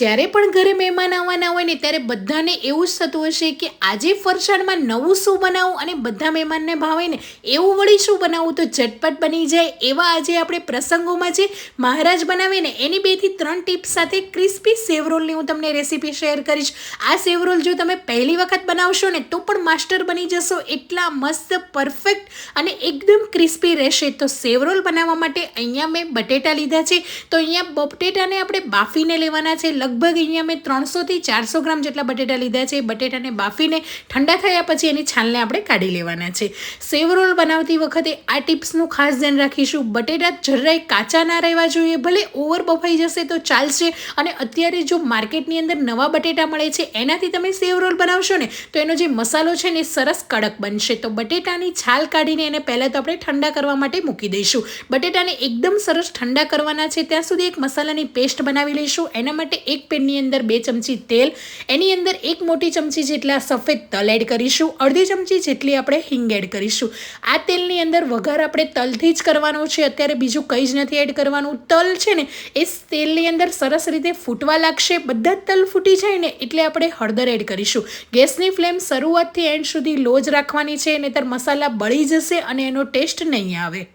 જ્યારે પણ ઘરે મહેમાન આવવાના હોય ને, ત્યારે બધાને એવું જ થતું હશે કે આજે ફરસાણમાં નવું શું બનાવું અને બધા મહેમાનને ભાવે ને, એવું વળી શું બનાવવું તો ઝટપટ બની જાય એવા આજે આપણે પ્રસંગોમાં જે મહારાજ બનાવે ને, એની બેથી ત્રણ ટીપ્સ સાથે ક્રિસ્પી સેવરોલની હું તમને રેસીપી શેર કરીશ. આ સેવરોલ જો તમે પહેલી વખત બનાવશો ને, તો પણ માસ્ટર બની જશો એટલા મસ્ત, પરફેક્ટ અને એકદમ ક્રિસ્પી રહેશે. તો સેવરોલ બનાવવા માટે અહીંયા મેં બટેટા લીધા છે. તો અહીંયા બટેટાને આપણે બાફીને લેવાના છે લગભગ અહીંયા મેં ત્રણસોથી ચારસો ગ્રામ જેટલા બટેટા લીધા છે. બટેટાને બાફીને ઠંડા થયા પછી એની છાલને આપણે કાઢી લેવાના છે. સેવ રોલ બનાવતી વખતે આ ટિપ્સનું ખાસ ધ્યાન રાખીશું. બટેટા જરાય કાચા ના રહેવા જોઈએ. ભલે ઓવર બફાઈ જશે તો ચાલશે. અને અત્યારે જો માર્કેટની અંદર નવા બટેટા મળે છે, એનાથી તમે સેવ રોલ બનાવશો ને, તો એનો જે મસાલો છે ને સરસ કડક બનશે. તો બટેટાની છાલ કાઢીને એને પહેલાં તો આપણે ઠંડા કરવા માટે મૂકી દઈશું. બટેટાને એકદમ સરસ ઠંડા કરવાના છે. ત્યાં સુધી એક મસાલાની પેસ્ટ બનાવી લઈશું. એના માટે એક પેનની અંદર બે ચમચી તેલ, એની અંદર એક મોટી ચમચી જેટલા સફેદ તલ એડ કરીશું, અડધી ચમચી જેટલી આપણે હિંગ એડ કરીશું. આ તેલની અંદર વઘાર આપણે તલથી જ કરવાનો છે, અત્યારે બીજું કંઈ જ નથી એડ કરવાનું. તલ છે ને, એ તેલની અંદર સરસ રીતે ફૂટવા લાગશે, બધા જ તલ ફૂટી જાય ને, એટલે આપણે હળદર એડ કરીશું. ગેસની ફ્લેમ શરૂઆતથી એન્ડ સુધી લો જ રાખવાની છે, નહીતર મસાલા બળી જશે અને એનો ટેસ્ટ નહીં આવે.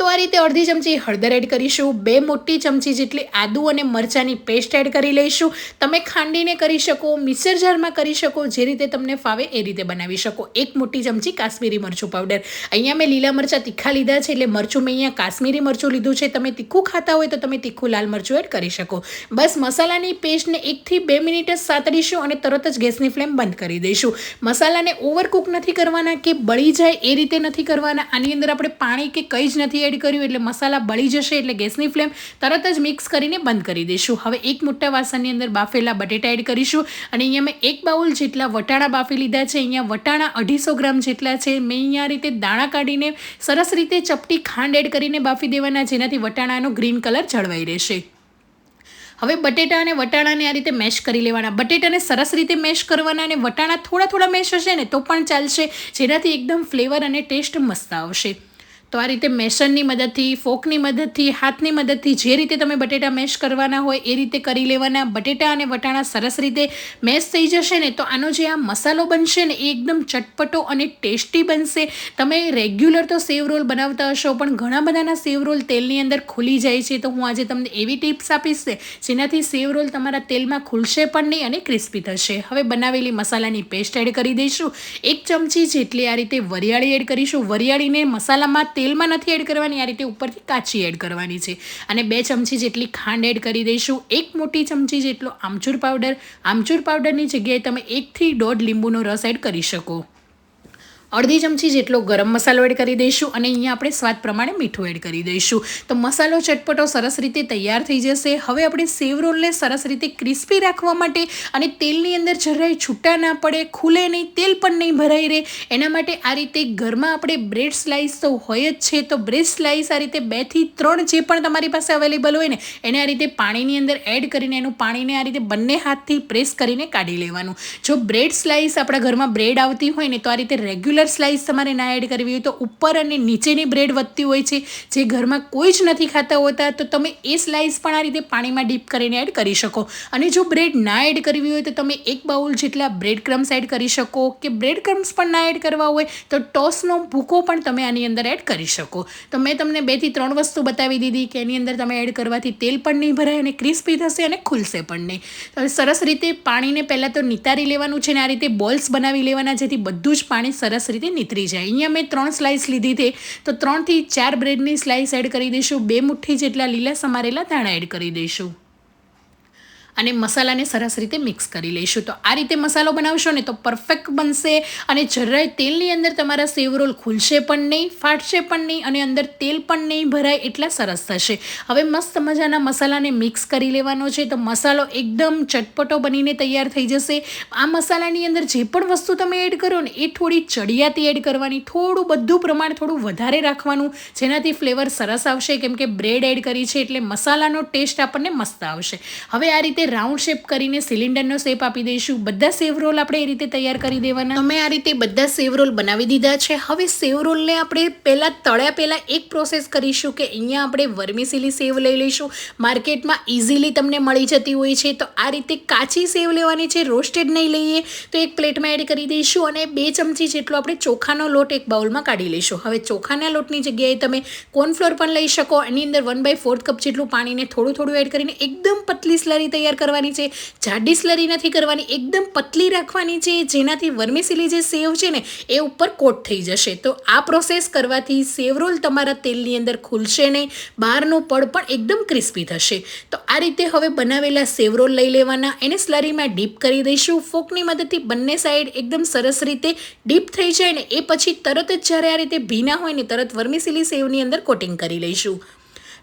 તો આ રીતે અડધી ચમચી હળદર એડ કરીશું, બે મોટી ચમચી જેટલી આદુ અને મરચાંની પેસ્ટ એડ કરી લઈશું. તમે ખાંડીને કરી શકો, મિક્સર જારમાં કરી શકો, જે રીતે તમને ફાવે એ રીતે બનાવી શકો. એક મોટી ચમચી કાશ્મીરી મરચું પાવડર અહીંયા મેં લીલા મરચાં તીખા લીધા છે, એટલે મરચું મેં અહીંયા કાશ્મીરી મરચું લીધું છે. તમે તીખું ખાતા હોય તો તમે તીખું લાલ મરચું એડ કરી શકો. બસ મસાલાની પેસ્ટને એકથી બે મિનિટ જ સાતડીશું અને તરત જ ગેસની ફ્લેમ બંધ કરી દઈશું. મસાલાને ઓવરકુક નથી કરવાના કે બળી જાય એ રીતે નથી કરવાના. આની અંદર આપણે પાણી કે કંઈ જ નથી એડ કર્યું એટલે મસાલા બળી જશે એટલે ગેસની ફ્લેમ તરત જ મિક્સ કરીને બંધ કરી દઈશું. હવે એક મોટા વાસણની અંદર બાફેલા બટેટા એડ કરીશું અને અહીંયા મેં એક બાઉલ જેટલા વટાણા બાફી લીધા છે. અહીંયા વટાણા અઢીસો ગ્રામ જેટલા છે. મેં અહીંયા રીતે દાણા કાઢીને સરસ રીતે ચપટી ખાંડ એડ કરીને બાફી દેવાના, જેનાથી વટાણાનો ગ્રીન કલર જળવાઈ રહેશે. હવે બટેટા અને વટાણાને આ રીતે મેશ કરી લેવાના. બટેટાને સરસ રીતે મેશ કરવાના અને વટાણા થોડા થોડા મેશ હશે ને તો પણ ચાલશે, જેનાથી એકદમ ફ્લેવર અને ટેસ્ટ મસ્ત આવશે. તો આ રીતે મેશનની મદદથી, ફોકની મદદથી, હાથની મદદથી જે રીતે તમે બટેટા મેશ કરવાના હોય એ રીતે કરી લેવાના. બટેટા અને વટાણા સરસ રીતે મેશ થઈ જશે ને તો આનો જે આ મસાલો બનશે ને એ એકદમ ચટપટો અને ટેસ્ટી બનશે. તમે રેગ્યુલર તો સેવ રોલ બનાવતા હશો, પણ ઘણા બધાના સેવ રોલ તેલની અંદર ખુલી જાય છે. તો હું આજે તમને એવી ટિપ્સ આપીશ જેનાથી સેવ રોલ તમારા તેલમાં ખુલશે પણ નહીં અને ક્રિસ્પી થશે. હવે બનાવેલી મસાલાની પેસ્ટ એડ કરી દઈશું. એક ચમચી જેટલી આ રીતે વરિયાળી એડ કરીશું. વરિયાળીને મસાલામાં તેલમાં નથી એડ કરવાની, આ રીતે ઉપરથી કાચી એડ કરવાની છે. અને બે ચમચી જેટલી ખાંડ એડ કરી દઈશું. એક મોટી ચમચી જેટલો આમચૂર પાવડર. આમચૂર પાવડરની જગ્યાએ તમે એકથી દોઢ લીંબુનો રસ એડ કરી શકો. અડધી ચમચી જેટલો ગરમ મસાલો એડ કરી દઈશું અને અહીંયા આપણે સ્વાદ પ્રમાણે મીઠું એડ કરી દઈશું. તો મસાલો ચટપટો સરસ રીતે તૈયાર થઈ જશે. હવે આપણે સેવ રોલને સરસ રીતે ક્રિસ્પી રાખવા માટે અને તેલની અંદર જરાય છૂટા ના પડે, ખુલે નહીં, તેલ પણ નહીં ભરાઈ રહે. એના માટે આ રીતે ઘરમાં આપણે બ્રેડ સ્લાઇસ તો હોય જ છે, તો બ્રેડ સ્લાઇસ આ રીતે બેથી ત્રણ જે પણ તમારી પાસે અવેલેબલ હોય ને, એને આ રીતે પાણીની અંદર એડ કરીને એનું પાણીને આ રીતે બંને હાથથી પ્રેસ કરીને કાઢી લેવાનું. જો બ્રેડ સ્લાઇસ આપણા ઘરમાં બ્રેડ આવતી હોય ને, તો આ રીતે રેગ્યુલર રેગ્યુલર સ્લાઇસ તમારે ના એડ કરવી હોય તો ઉપર અને નીચેની બ્રેડ વધતી હોય છે, જે ઘરમાં કોઈ જ નથી ખાતા હોતા, તો તમે એ સ્લાઇસ પણ આ રીતે પાણીમાં ડીપ કરીને એડ કરી શકો. અને જો બ્રેડ ના એડ કરવી હોય તો તમે એક બાઉલ જેટલા બ્રેડ ક્રમ્સ એડ કરી શકો. કે બ્રેડ ક્રમ્સ પણ ના એડ કરવા હોય તો ટોસનો ભૂકો પણ તમે આની અંદર એડ કરી શકો. તો મેં તમને બેથી ત્રણ વસ્તુ બતાવી દીધી કે એની અંદર તમે એડ કરવાથી તેલ પણ નહીં ભરાય અને ક્રિસ્પી થશે અને ખુલશે પણ નહીં. તો સરસ રીતે પાણીને પહેલાં તો નિતારી લેવાનું છે ને આ રીતે બોલ્સ બનાવી લેવાના, જેથી બધું જ પાણી સરસ રીતે નીતરી જાય. અહીંયા મેં ત્રણ સ્લાઇસ લીધી હતી. તો ત્રણથી ચાર બ્રેડની સ્લાઇસ એડ કરી દઈશું. બે મુઠ્ઠી જેટલા લીલા સમારેલા ધાણા એડ કરી દઈશું. અને મસાલાને સરસ રીતે મિક્સ કરી લઈશું. તો આ રીતે મસાલો બનાવશો ને તો પરફેક્ટ બનશે અને જરાય તેલની અંદર તમારા સેવ રોલ ખુલશે પણ નહીં, ફાટશે પણ નહીં અને અંદર તેલ પણ નહીં ભરાય એટલા સરસ થશે. હવે મસ્ત મજાના મસાલાને મિક્સ કરી લેવાનો છે. તો મસાલો એકદમ ચટપટો બનીને તૈયાર થઈ જશે. આ મસાલાની અંદર જે પણ વસ્તુ તમે એડ કરો ને એ થોડી ચડિયાતી એડ કરવાની, થોડું બધું પ્રમાણ થોડું વધારે રાખવાનું, જેનાથી ફ્લેવર સરસ આવશે. કેમ કે બ્રેડ એડ કરી છે એટલે મસાલાનો ટેસ્ટ આપણને મસ્ત આવશે. હવે આ રીતે રીતે રાઉન્ડ શેપ કરીને સિલિન્ડરનો શેપ આપી દઈશું. બધા સેવ રોલ આપણે એ રીતે તૈયાર કરી દેવાના. તમે આ રીતે બધા સેવ રોલ બનાવી દીધા છે. હવે સેવ રોલને આપણે પહેલાં તળ્યા પહેલાં એક પ્રોસેસ કરીશું કે અહીંયા આપણે વર્મિસેલી સેવ લઈ લઈશું. માર્કેટમાં ઇઝીલી તમને મળી જતી હોય છે. તો આ રીતે કાચી સેવ લેવાની છે. રોસ્ટેડ નહીં લઈએ. તો એક પ્લેટમાં એડ કરી દઈશું અને બે ચમચી જેટલો આપણે ચોખાનો લોટ એક બાઉલમાં કાઢી લઈશું. હવે ચોખાના લોટની જગ્યાએ તમે કોર્નફ્લોર પણ લઈ શકો. એની અંદર વન બાય ફોર્થ કપ જેટલું પાણીને થોડું થોડું એડ કરીને એકદમ પતલી સ્લરી તૈયાર કરવાની છે જાડી સ્લરી નથી કરવાની, એકદમ પતલી રાખવાની છે, જેનાથી વર્મિસેલી જે સેવ છે ને, એ ઉપર કોટ થઈ જશે. તો આ પ્રોસેસ કરવાથી સેવ રોલ તમારા તેલની અંદર ખુલશે નહીં, બહારનું પડ પણ એકદમ ક્રિસ્પી થશે. તો આ રીતે હવે બનાવેલા સેવ રોલ લઈ લેવાના, એને સ્લરીમાં ડીપ કરી દઈશું. ફોકની મદદથી બંને સાઈડ એકદમ સરસ રીતે ડીપ થઈ જાય ને, એ પછી તરત જ જ્યારે આ રીતે ભીના હોય ને, તરત વર્મિસેલી સેવની અંદર કોટિંગ કરી લઈશું.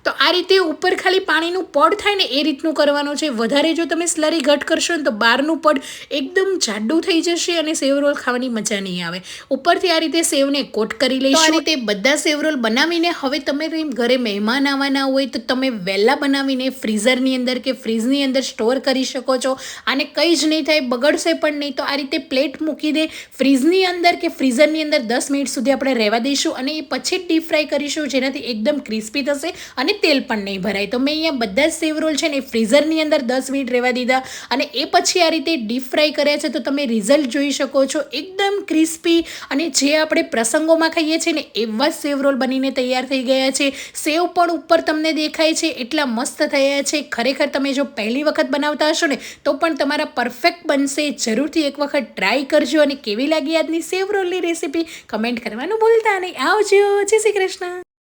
તો આ રીતે ઉપર ખાલી પાણીનું પડ થાય ને એ રીતનું કરવાનું છે. વધારે જો તમે સ્લરી ઘટ કરશો ને તો બહારનું પડ એકદમ જાડું થઈ જશે અને સેવ રોલ ખાવાની મજા નહીં આવે. ઉપરથી આ રીતે સેવને કોટ કરી લઈશું આ રીતે બધા સેવ રોલ બનાવીને હવે તમે ઘરે મહેમાન આવવાના હોય તો તમે વહેલા બનાવીને ફ્રીઝરની અંદર કે ફ્રીઝની અંદર સ્ટોર કરી શકો છો. આને કંઈ જ નહીં થાય બગડશે પણ નહીં. તો આ રીતે પ્લેટ મૂકી દે ફ્રીઝની અંદર કે ફ્રીઝરની અંદર દસ મિનિટ સુધી આપણે રહેવા દઈશું અને એ પછી ડીપ ફ્રાય કરીશું જેનાથી એકદમ ક્રિસ્પી થશે અને તેલ પણ નહીં ભરાય. તો મેં અહીંયા બધા જ સેવ રોલ છે ને ફ્રીઝરની અંદર દસ મિનિટ રહેવા દીધા. અને એ પછી આ રીતે ડીપ ફ્રાય કર્યા છે તો તમે રિઝલ્ટ જોઈ શકો છો. એકદમ ક્રિસ્પી અને જે આપણે પ્રસંગોમાં ખાઈએ છીએ ને એવા જ સેવ બનીને તૈયાર થઈ ગયા છે. સેવ પણ ઉપર તમને દેખાય છે, એટલા મસ્ત થયા છે. ખરેખર તમે જો પહેલી વખત બનાવતા હશો ને, તો પણ તમારા પરફેક્ટ બનશે. જરૂરથી એક વખત ટ્રાય કરજો અને કેવી લાગી આજની સેવ રોલની રેસીપી કમેન્ટ કરવાનું ભૂલતા નહીં. આવજો. જય શ્રી કૃષ્ણ.